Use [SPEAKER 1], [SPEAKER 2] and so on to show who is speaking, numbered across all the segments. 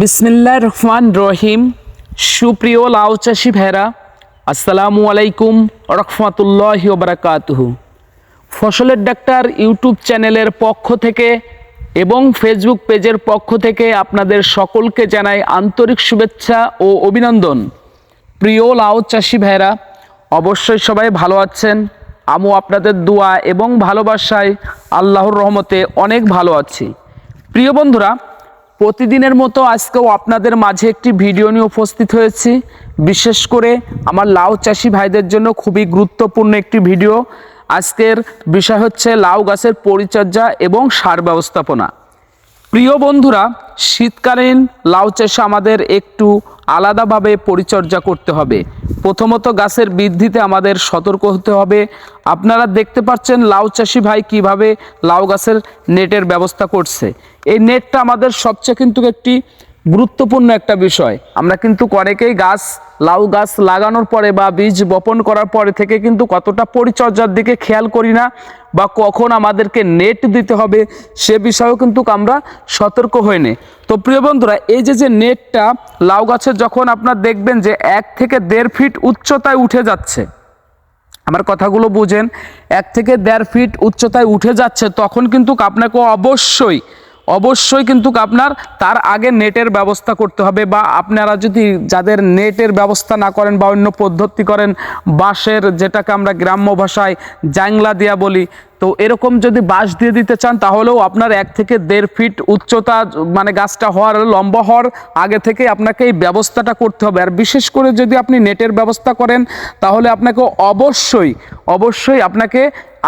[SPEAKER 1] বিসমিল্লাহ রহমান রহিম। সুপ্রিয় লাউ চাষি ভেরা আসসালামু আলাইকুম রহমতুল্লাহ বারাকাতুহু। ফসলের ডাক্তার ইউটিউব চ্যানেলের পক্ষ থেকে এবং ফেসবুক পেজের পক্ষ থেকে আপনাদের সকলকে জানাই আন্তরিক শুভেচ্ছা ও অভিনন্দন। প্রিয় লাউ চাষি ভাইরা, অবশ্যই সবাই ভালো আছেন। আমু আপনাদের দোয়া এবং ভালোবাসায় আল্লাহর রহমতে অনেক ভালো আছি। প্রিয় বন্ধুরা প্রতিদিনের মতো আজকেও আপনাদের মাঝে একটি ভিডিও নিয়ে উপস্থিত হয়েছি। বিশেষ করে আমার লাউ চাষি ভাইদের জন্য খুবই গুরুত্বপূর্ণ একটি ভিডিও। আজকের বিষয় হচ্ছে লাউ গাছের পরিচর্যা এবং সার ব্যবস্থাপনা। প্রিয় বন্ধুরা, শীতকালীন লাউ চাষে আমাদের একটু আলাদাভাবে পরিচর্যা করতে হবে। প্রথমত গাছের বৃদ্ধিতে আমাদের সতর্ক হতে হবে। আপনারা দেখতে পাচ্ছেন লাউ চাষি ভাই কীভাবে লাউ গাছের নেটের ব্যবস্থা করছে। এই নেটটা আমাদের সবচেয়ে কিন্তু একটি গুরুত্বপূর্ণ একটা বিষয়। আমরা কিন্তু অনেকেই গাছ, লাউ গাছ লাগানোর পরে বা বীজ বপন করার পরে থেকে কিন্তু কতটা পরিচর্যার দিকে খেয়াল করি না বা কখন আমাদেরকে নেট দিতে হবে সে বিষয়েও কিন্তু আমরা সতর্ক হয়ে নে। তো প্রিয় বন্ধুরা, এই যে যে নেটটা লাউ গাছের যখন আপনার দেখবেন যে এক থেকে দেড় ফিট উচ্চতায় উঠে যাচ্ছে, আমার কথাগুলো বুঝেন, এক থেকে দেড় ফিট উচ্চতায় উঠে যাচ্ছে, তখন কিন্তু আপনাকে অবশ্যই অবশ্যই কিন্তু আপনার তার আগে নেটের ব্যবস্থা করতে হবে বা আপনারা যদি যাদের নেটের ব্যবস্থা না করেন বা অন্য পদ্ধতি করেন, বাঁশের যেটাকে আমরা গ্রাম্য ভাষায় জাংলা দিয়া বলি তো এরকম যদি বাঁশ দিয়ে দিতে চান, তাহলেও আপনার এক থেকে দেড় ফিট উচ্চতা মানে গাছটা হওয়ার লম্বা হওয়ার আগে থেকে আপনাকে এই ব্যবস্থাটা করতে হবে। আর বিশেষ করে যদি আপনি নেটের ব্যবস্থা করেন, তাহলে আপনাকে অবশ্যই অবশ্যই আপনাকে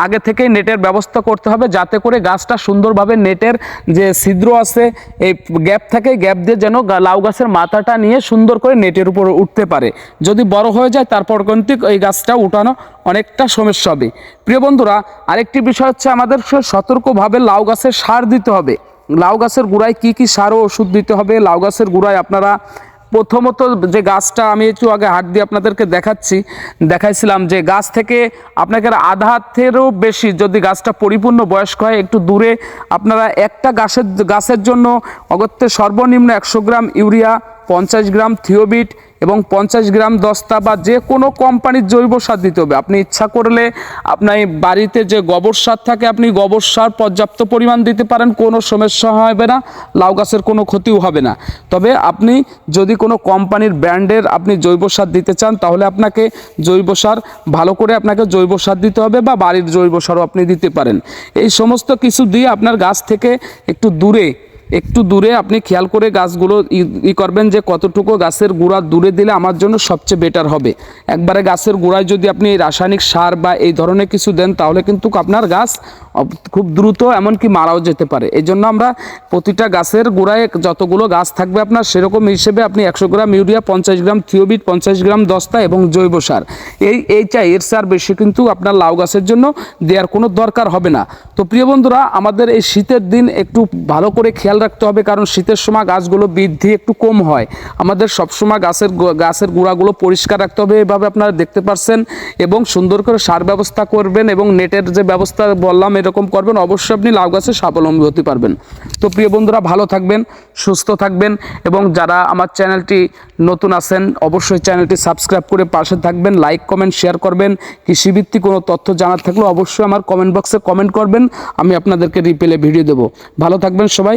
[SPEAKER 1] আগে থেকেই নেটের ব্যবস্থা করতে হবে, যাতে করে গাছটা সুন্দরভাবে নেটের যে ছিদ্র আছে, এই গ্যাপ থাকে, গ্যাপ দিয়ে যেন লাউ গাছের মাথাটা নিয়ে সুন্দর করে নেটের উপর উঠতে পারে। যদি বড় হয়ে যায়, তারপর কিন্তু এই গাছটা উঠানো অনেকটা সমস্যা হবে। প্রিয় বন্ধুরা, আরেকটি বিষয় হচ্ছে আমাদের সতর্কভাবে লাউ গাছের সার দিতে হবে। লাউ গাছের গোড়ায় কি কি সার ও ওষুধ দিতে হবে? লাউ গাছের গোড়ায় আপনারা প্রথমত যে গাছটা আমি একটু আগে হাত দিয়ে আপনাদেরকে দেখাচ্ছি, দেখাইছিলাম যে গাছ থেকে আপনাকে আধা হাতেরও বেশি যদি গাছটা পরিপূর্ণ বয়স্ক হয়, একটু দূরে আপনারা একটা গাছের গাছের জন্য অগত্যে সর্বনিম্ন একশো গ্রাম ইউরিয়া পঞ্চাশ গ্রাম থিওবিট এবং পঞ্চাশ গ্রাম দস্তা বা যে কোনো কোম্পানির জৈব সার দিতে হবে। আপনি ইচ্ছা করলে আপনার বাড়িতে যে গোবর সার থাকে, আপনি গোবর সার পর্যাপ্ত পরিমাণ দিতে পারেন, কোনো সমস্যা হবে না, লাউ গাছের কোনো ক্ষতিও হবে না। তবে আপনি যদি কোনো কোম্পানির ব্র্যান্ডের আপনি জৈব সার দিতে চান, তাহলে আপনাকে জৈব সার, ভালো করে আপনাকে জৈব সার দিতে হবে বা বাড়ির জৈব সারও আপনি দিতে পারেন। এই সমস্ত কিছু দিয়ে আপনার গাছ থেকে একটু দূরে একটু দূরে আপনি খেয়াল করে গাছগুলো ই- করবেন যে কতটুকু গাছের গুঁড়া দূরে দিলে আমার জন্য সবচেয়ে বেটার হবে। একবারে গাছের গোড়ায় যদি আপনি রাসায়নিক সার বা এই ধরনের কিছু দেন, তাহলে কিন্তু আপনার গাছ খুব দ্রুত এমনকি মারাও যেতে পারে। এই জন্য আমরা প্রতিটা গাছের গোড়ায় যতগুলো গাছ থাকবে আপনার, সেরকম হিসেবে আপনি একশো গ্রাম ইউরিয়া, পঞ্চাশ গ্রাম থিওবিট, পঞ্চাশ গ্রাম দস্তা এবং জৈব সার। এই এই চাই, এর সার বেশি কিন্তু আপনার লাউ গাছের জন্য দেওয়ার কোনো দরকার হবে না। তো প্রিয় বন্ধুরা, আমাদের এই শীতের দিন একটু ভালো করে খেয়াল রাখতে হবে, কারণ শীতের সময় গাছগুলো বৃদ্ধি একটু কম হয়। আমাদের সবসময় গাছের গাছের গোড়াগুলো পরিষ্কার রাখতে হবে, এভাবে আপনারা দেখতে পাচ্ছেন এবং সুন্দর করে সার ব্যবস্থা করবেন এবং নেটের যে ব্যবস্থা বললাম, এরকম করবেন, অবশ্যই আপনি লাউ গাছে স্বাবলম্বী হতে পারবেন। তো প্রিয় বন্ধুরা, ভালো থাকবেন, সুস্থ থাকবেন এবং যারা আমার চ্যানেলটি নতুন আছেন, অবশ্যই চ্যানেলটি সাবস্ক্রাইব করে পাশে থাকবেন, লাইক, কমেন্ট, শেয়ার করবেন। কৃষিভিত্তিক কোনো তথ্য জানার থাকলে অবশ্যই আমার কমেন্ট বক্সে কমেন্ট করবেন, আমি আপনাদেরকে রিপেলে ভিডিও দেবো। ভালো থাকবেন সবাই